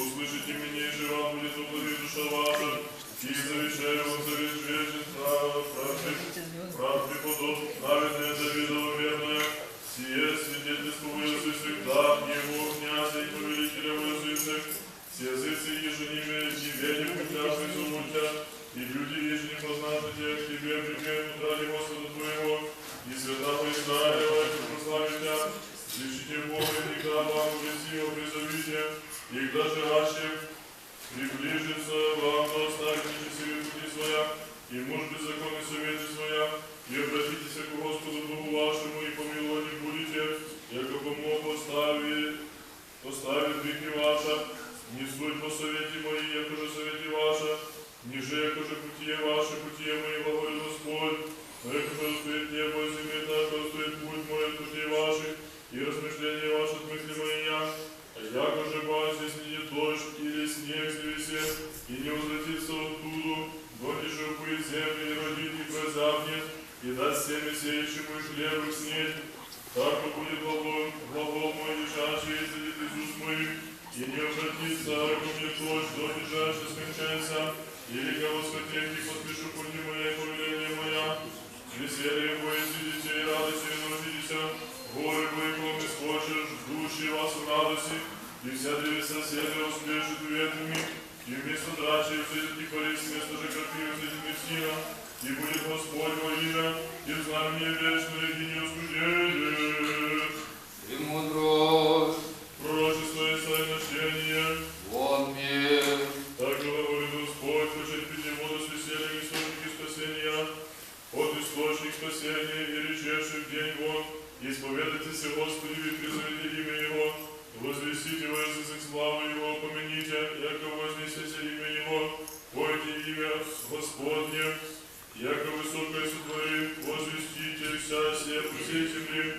услышите меня и жива будет во благе душа ваша, и завещаю вам завет вечен, правды, правды подоб, праведное завидово верное, сие свидетельствую всегда, его князя и повелителя возвысых, все языцы еженими тебе прекрасный сумутя, и люди ежени познаты тебя и когда жиращим приближится вам, то оставите часы пути своя, и муж беззаконный советы своя, и обратитесь к Господу Богу вашему, и помиловать будете, яко помог поставить, поставит веки ваша, не суть по совете мои, яко же совете ваша, ниже, яко же путие ваше, путие мои, глаголит И не возвратится оттуда, гони же упыт земли, и родит, и прозябнет, и даст семя сеющему и хлеб и снеть, так будет глагол, глагол мой, лежащий, и изойдет из уст моих, и не обратится ко мне дождь, до лежащий скончается, или кого схотеть, и подпишу пути моя, и повеление моя, веселье мое сидите, и радости не увидите, горы мои, кроме схочешь, души вас в радости, и вся девять соседей успешит ветвями, и вместо драчи взойдет и парис, вместо же крапивы взойдет Мессина, и будет Господь во имя, и в знамение вечное, и не осуждение. Премудрость, Пророчество и сообщение, вон мир, так говорит Господь, хочет пить воду с весельем источники спасения, от источник спасения и речевший в день вон, исповедайтесь Господи, и призовите имя Его, Господне, яко высокое сотворим, возвестите вся все всей земли,